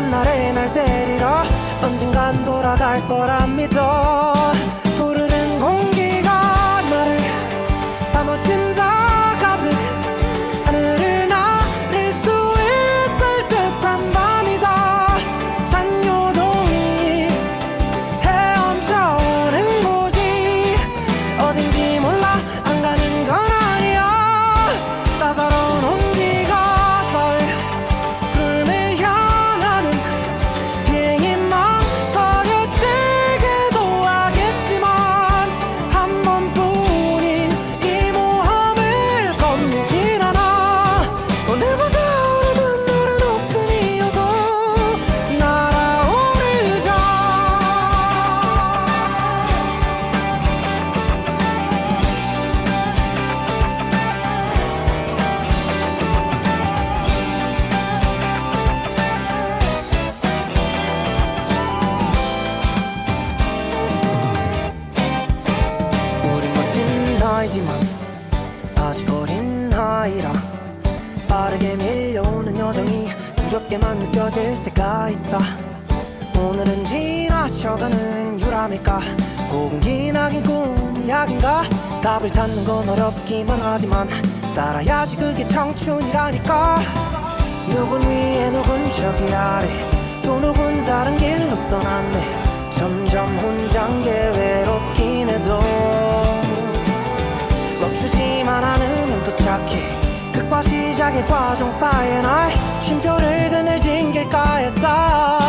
무모했던 나를 날 데리러 언젠간 돌아갈 거라 믿어. 푸르른 공기가 나를 사무친다 여정이 두렵게만 느껴질 때가 있다. 오늘은 지나쳐가는 유람일까? 혹은 기나긴 꿈이 약인가? 답을 찾는 건 어렵기만 하지만 따라야지 그게 청춘이라니까. 누군 위에 누군 저기 아래 또 누군 다른 길로 떠났네. 점점 혼잔 게 외롭긴 해도 시작의 과정 사이에 나의 쉼표를 그늘진 길가에다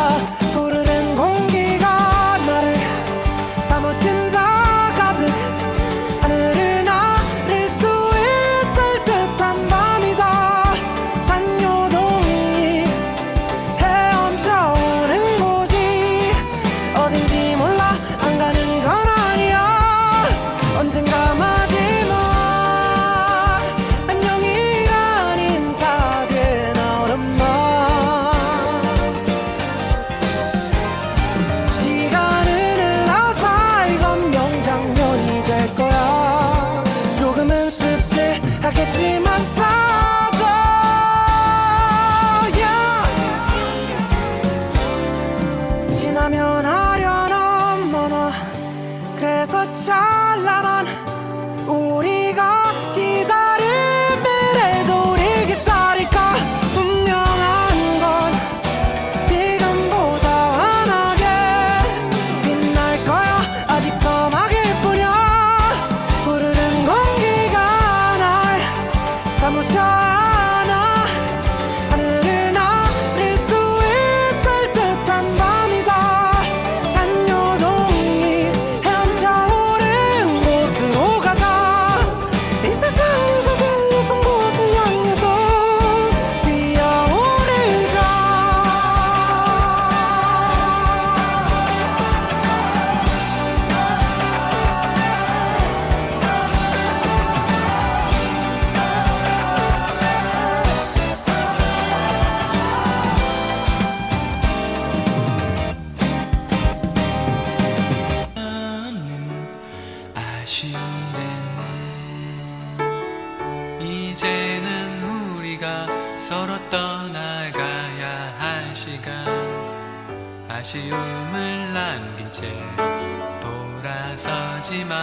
떠나가야 할 시간. 아쉬움을 남긴 채 돌아서지만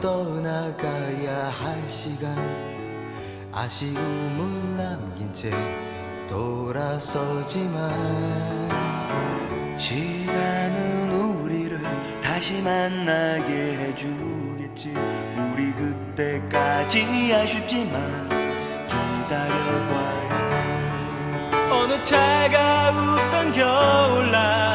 떠나가야 할 시간. 아쉬움을 남긴 채 돌아서지만 시간은 우리를 다시 만나게 해주겠지. 우리 그때까지 아쉽지만 기다려봐요 어느 차가웠던 겨울날